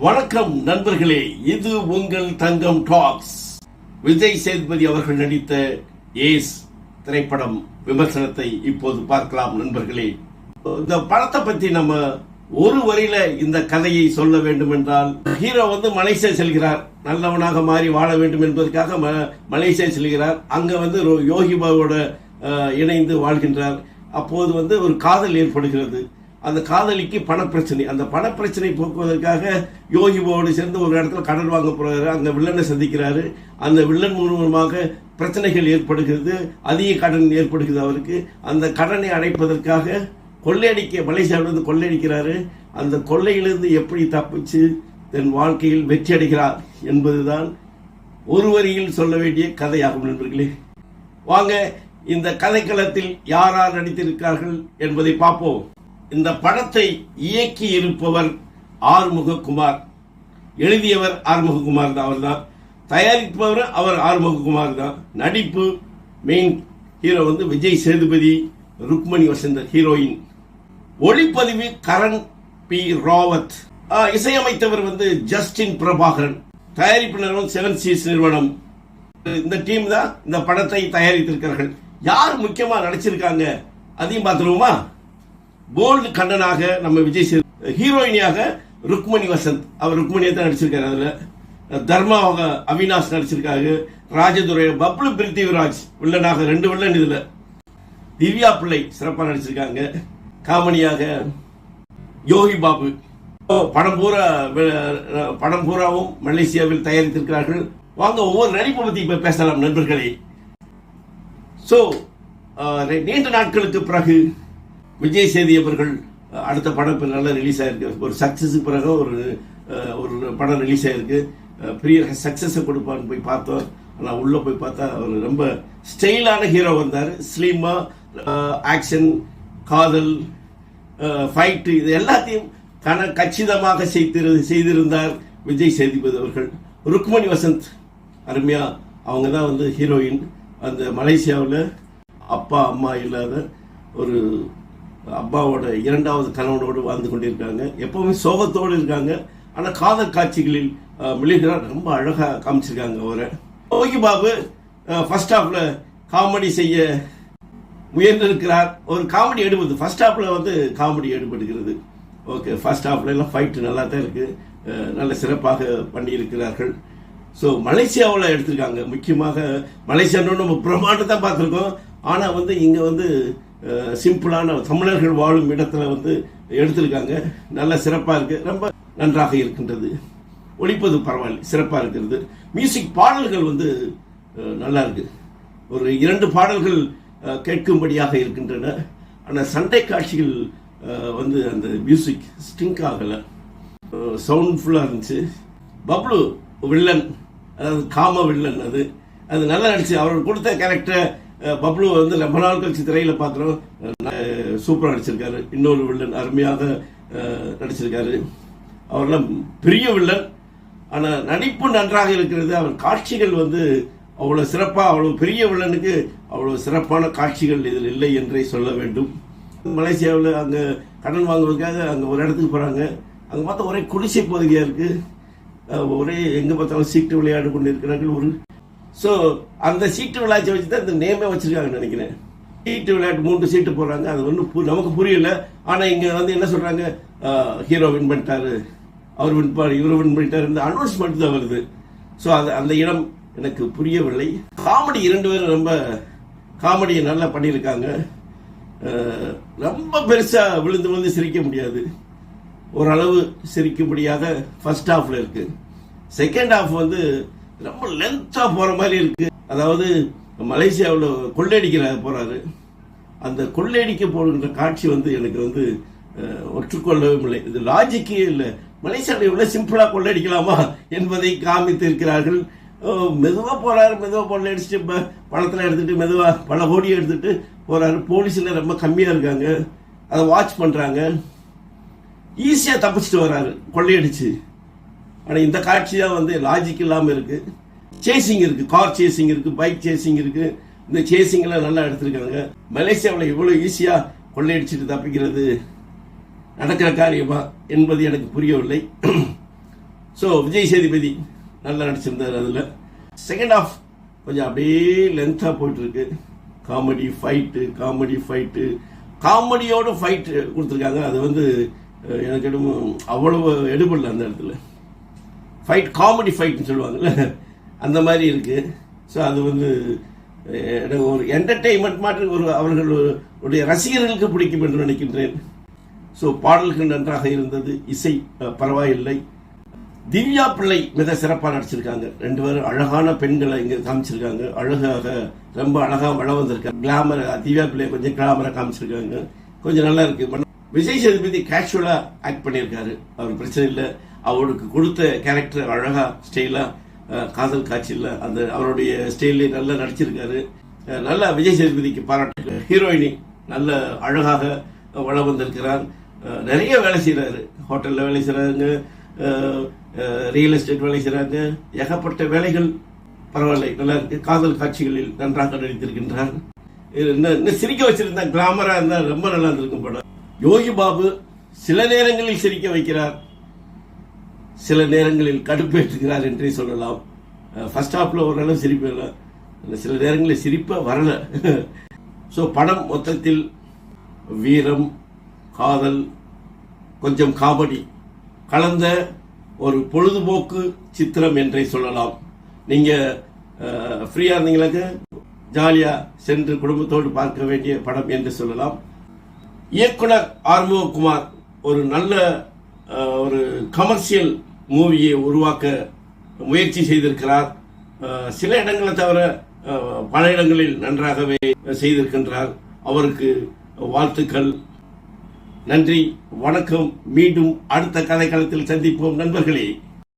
வணக்கம் நண்பர்களே இது உங்கள் தங்கம் டாக்ஸ். விஜய் சேதுபதி அவர்கள் நடித்த ஏஸ் திரைப்படம் விமர்சனத்தை இப்போது பார்க்கலாம் நண்பர்களே. இந்த படத்தை பத்தி நம்ம ஒரு வரியில இந்த கதையை சொல்ல வேண்டும் என்றால் ஹீரோ வந்து மலேசியா செல்கிறார். நல்லவனாக மாறி வாழ வேண்டும் என்பதற்காக ம- மலேசியா செல்கிறார். அங்க வந்து ரோ- யோகி இணைந்து வாழ்கின்றார். அப்போது வந்து ஒரு காதல் ஏற்படுகிறது. அந்த காதலிக்கு பணப்பிரச்சனை. அந்த பணப்பிரச்சனை போக்குவதற்காக யோகி சேர்ந்து ஒரு இடத்துல கடன் வாங்க போறாரு. அந்த வில்லனை சந்திக்கிறாரு. அந்த வில்லன் மூலமாக பிரச்சனைகள் ஏற்படுகிறது. அதிக கடன் ஏற்படுகிறது அவருக்கு. அந்த கடனை அடைப்பதற்காக கொள்ளையடிக்க மலேசியாவிலிருந்து கொள்ளையடிக்கிறாரு. அந்த கொள்ளையிலிருந்து எப்படி தப்பிச்சு தன் வாழ்க்கையில் வெற்றி அடைகிறார் என்பதுதான் ஒரு வரியில் சொல்ல வேண்டிய கதையாகும் நண்பர்களே. வாங்க இந்த கதைக்களத்தில் யார் யார் நடித்திருக்கிறார்கள் என்பதை பார்ப்போம். இந்த படத்தை இயக்கி இருப்பவர் ஆறுமுககுமார். எழுதியவர் ஆறுமுககுமார் தான் அவர் தான் தயாரிப்பவர் அவர் ஆறுமுககுமார் தான். நடிப்பு மெயின் ஹீரோ வந்து விஜய் சேதுபதி ருக்மணி வசந்தர் ஹீரோயின் ஒளிப்பதிவு கரண் பி. ராவத். இசையமைத்தவர் வந்து ஜஸ்டின் பிரபாகரன். தயாரிப்பு நிறுவனம் செவன் சீஸ் நிறுவனம். இந்த டீம் தான் இந்த படத்தை தயாரித்திருக்கிறார்கள். யார் முக்கியமாக நடிச்சிருக்காங்க? அதையும் பார்த்துருவோமா? போல்டு கண்ணனாக நம்ம விஜய் சேது ஹீரோயினியாக ருக்மணி வசந்த். அவர் ருக்மணியை தான் நடிச்சிருக்காரு. அதில் தர்மாவாக அவினாஷ் நடிச்சிருக்காரு. ராஜதுரை பப்ளு பிருத்திவிராஜ் வில்லனாக ரெண்டு வில்லன் இதில். திவ்யா பிள்ளை சிறப்பாக நடிச்சிருக்காங்க. காமெடியாக யோகி பாபு. படம் பூரா படம் பூராவும் மலேசியாவில் தயாரித்திருக்கிறார்கள். வாங்க ஒவ்வொரு நடிப்பை பற்றி இப்போ பேசலாம் நண்பர்களே. ஸோ நீண்ட நாட்களுக்கு பிறகு விஜய் சேதி அவர்கள் அடுத்த படம் இப்போ நல்லா ரிலீஸ் ஆயிருக்கு. ஒரு சக்ஸஸுக்கு பிறகு ஒரு ஒரு படம் ரிலீஸ் ஆயிருக்கு. பெரிய சக்ஸஸை கொடுப்பான்னு போய் பார்த்தோம். ஆனால் உள்ளே போய் பார்த்தா அவர் ரொம்ப ஸ்டைலான ஹீரோ வந்தார். ஸ்லீமாக ஆக்ஷன் காதல் ஃபைட்டு இது எல்லாத்தையும் கன கச்சிதமாக செய்திரு செய்திருந்தார் விஜய் சேதுபதி அவர்கள். ருக்மணி வசந்த் அருமையா அவங்க தான் வந்து ஹீரோயின் அந்த மலேசியாவில் அப்பா அம்மா இல்லாத ஒரு அப்பாவோட இரண்டாவது கணவனோடு வாழ்ந்து கொண்டிருக்காங்க எப்பவுமே சோகத்தோடு இருக்காங்க. ஆனால் காதல் காட்சிகளில் அஹ், ரொம்ப அழகாக காமிச்சிருக்காங்க அவரை. யோகி பாபு. ஃபர்ஸ்ட் ஹாஃப்ல காமெடி செய்ய முயன்றிருக்கிறார். ஒரு காமெடி எடுபடுது. ஃபர்ஸ்ட் ஹாஃப்ல வந்து காமெடி எடுபடுகிறது. ஓகே ஃபர்ஸ்ட் ஹாஃப்ல எல்லாம் ஃபைட்டு நல்லா தான் இருக்கு நல்ல சிறப்பாக பண்ணியிருக்கிறார்கள். ஸோ மலேசியாவில் எடுத்திருக்காங்க. முக்கியமாக மலேசியான்னு நம்ம பிரம்மாண்டம் தான் பார்த்துருக்கோம். ஆனால் வந்து இங்கே வந்து சிம்பிளான தமிழர்கள் வாழும் இடத்துல வந்து எடுத்திருக்காங்க. நல்ல சிறப்பாக இருக்கு. ரொம்ப நன்றாக இருக்கின்றது. ஒழிப்பது பரவாயில்ல. சிறப்பாக இருக்கிறது. மியூசிக் பாடல்கள் வந்து நல்லா இருக்கு. ஒரு இரண்டு பாடல்கள் கேட்கும்படியாக இருக்கின்றன. ஆனால் சண்டை காட்சிகள் வந்து அந்த மியூசிக் ஸ்டிங்க் ஆகலை. சவுண்ட் ஃபுல்லாக இருந்துச்சு. பப்ளு வில்லன் அதாவது காம வில்லன் அது. அது நல்லா நடிச்சு அவர் கொடுத்த கேரக்டரை பப்ளு வந்து ரொம்ப நாள் கழிச்சு திரையில பார்க்குறோம் சூப்பராக நடிச்சிருக்காரு. இன்னொரு வில்லன் அருமையாக நடிச்சிருக்காரு. அவர்லாம் பெரிய வில்லன். ஆனால் நடிப்பு நன்றாக இருக்கிறது. அவர் காட்சிகள் வந்து அவ்வளோ சிறப்பாக அவ்வளோ பெரிய வில்லனுக்கு அவ்வளோ சிறப்பான காட்சிகள் இதில் இல்லை என்றே சொல்ல வேண்டும். மலேசியாவில் அங்கே கடன் வாங்குவதற்காக அங்கே ஒரு இடத்துக்கு போகிறாங்க அங்கே பார்த்தா ஒரே குடிசை பகுதியாக இருக்குது ஒரே எங்கே பார்த்தாலும் சீட்டு விளையாடு கொண்டு இருக்கிறார்கள் ஒரு ஸோ அந்த சீட்டு விளையாட்டை வச்சு தான் இந்த நேமே வச்சிருக்காங்கன்னு நினைக்கிறேன். சீட்டு விளையாட்டு மூன்று சீட்டு போடுறாங்க. அது ஒன்றும் நமக்கு புரியல. ஆனால் இங்கே வந்து என்ன சொல்கிறாங்க ஹீரோ வின் பண்ணிட்டாரு. அவர் வின் பண்ண இவர் வின் பண்ணிட்டாரு. இந்த அனௌன்ஸ்மெண்ட் தான் வருது. ஸோ அது அந்த இடம் எனக்கு புரியவில்லை. காமெடி இரண்டு பேரும் ரொம்ப காமெடியை நல்லா பண்ணியிருக்காங்க. ரொம்ப பெருசாக விழுந்து விழுந்து சிரிக்க முடியாது. ஓரளவு சிரிக்க முடியாத ஃபர்ஸ்ட் ஹாஃப்ல இருக்குது செகண்ட் ஹாஃப் வந்து ரொம்ப லென்த்தா போற மாதிரி இருக்கு. அதாவது மலேசியாவில் கொள்ளையடிக்கிற போறாரு. அந்த கொள்ளையடிக்க போகின்ற காட்சி வந்து எனக்கு வந்து ஒற்றுக்கொள்ளவே இல்லை. இது லாஜிக்கே இல்லை. மலேசியாவில் இவ்வளோ சிம்பிளாக கொள்ளையடிக்கலாமா என்பதை காமித்து இருக்கிறார்கள். போகிறாரு போறாரு மெதுவா கொள்ளையடிச்சுட்டு பணத்தில் பணத்துல எடுத்துட்டு மெதுவாக பல கோடியை எடுத்துட்டு போறாரு. போலீஸில் ரொம்ப கம்மியாக இருக்காங்க. அதை வாட்ச் பண்றாங்க. ஈஸியாக தப்பிச்சுட்டு வராரு கொள்ளையடிச்சு. ஆனால் இந்த காட்சியாக வந்து லாஜிக் இல்லாமல் இருக்கு. சேசிங் இருக்கு கார் சேசிங் இருக்கு பைக் சேசிங் இருக்கு. இந்த சேசிங்லாம் நல்லா எடுத்திருக்காங்க. மலேசியாவில் இவ்வளோ ஈஸியாக கொள்ளையடிச்சிட்டு தப்பிக்கிறது நடக்கிற காரியமா என்பது எனக்கு புரியவில்லை. ஸோ விஜய் சேதுபதி நல்லா நடிச்சிருந்தார் அதில். செகண்ட் ஆஃப் கொஞ்சம் அப்படியே லென்த்தாக போயிட்டுருக்கு. காமெடி ஃபைட்டு காமெடி ஃபைட்டு காமெடியோட ஃபைட்டு கொடுத்துருக்காங்க. அது வந்து எனக்கு என்னமோ அவ்வளவு எடுபடல அந்த இடத்துல. ஃபைட் காமெடி ஃபைட்னு சொல்லுவாங்கல்ல. அந்த மாதிரி இருக்குது ஸோ அது வந்து எனக்கு ஒரு என்டர்டெயின்மெண்ட் மாதிரி ஒரு அவர்களுடைய ரசிகர்களுக்கு பிடிக்கும் என்று நினைக்கின்றேன். ஸோ பாடல்கள் நன்றாக இருந்தது. இசை பரவாயில்லை. திவ்யா பிள்ளை மிக சிறப்பாக நடிச்சிருக்காங்க. ரெண்டு பேரும் அழகான பெண்களை இங்கே காமிச்சிருக்காங்க. அழகாக ரொம்ப அழகாக வள வந்திருக்காங்க. கிளாமர் திவ்யா பிள்ளை கொஞ்சம் கிளாமரா காமிச்சிருக்காங்க. கொஞ்சம் நல்லா இருக்கு. விஜய் சேதுபதி கேஷுவலாக ஆக்ட் பண்ணியிருக்காரு. அவர் பிரச்சனை இல்லை. அவருக்கு கொடுத்த கேரக்டர் அழகா ஸ்டைலா காதல் காட்சியில் அந்த அவருடைய ஸ்டைலே நல்லா நடிச்சிருக்காரு. நல்லா விஜய் சேதுபதிக்கு பாராட்டு ஹீரோயினி நல்ல அழகாக வளம் வந்திருக்கிறார். நிறைய வேலை செய்கிறாரு ஹோட்டலில் வேலை செய்கிறாங்க ரியல் எஸ்டேட் வேலை செய்கிறாங்க ஏகப்பட்ட வேலைகள் பரவாயில்லை நல்லா இருக்கு. காதல் காட்சிகளில் நன்றாக நடித்திருக்கின்றார். இது இன்னும் இன்னும் சிரிக்க வச்சிருந்தா கிளாமரா இருந்தா ரொம்ப நல்லா இருந்திருக்கும் படம் யோகி பாபு சில நேரங்களில் சிரிக்க வைக்கிறார். சில நேரங்களில் கடுப்பேற்றுகிறார் என்றே சொல்லலாம். ஃபர்ஸ்ட் ஹாஃப்ல ஓரளவு சிரிப்பு இல்லை சில நேரங்களில் சிரிப்பாக வரல. ஸோ படம் மொத்தத்தில் வீரம் காதல் கொஞ்சம் காமெடி கலந்த ஒரு பொழுதுபோக்கு சித்திரம் என்றே சொல்லலாம். நீங்கள் ஃப்ரீயாக இருந்தீங்களுக்கு ஜாலியாக சென்று குடும்பத்தோடு பார்க்க வேண்டிய படம் என்று சொல்லலாம். இயக்குனர் ஆர்முககுமார் ஒரு நல்ல ஒரு கமர்ஷியல் மூவியை உருவாக்க முயற்சி செய்திருக்கிறார். சில இடங்களை தவிர பல இடங்களில் நன்றாகவே செய்திருக்கின்றார். அவருக்கு வாழ்த்துக்கள். நன்றி. வணக்கம். மீண்டும் அடுத்த கதைக்களத்தில் சந்திப்போம். நண்பர்களே.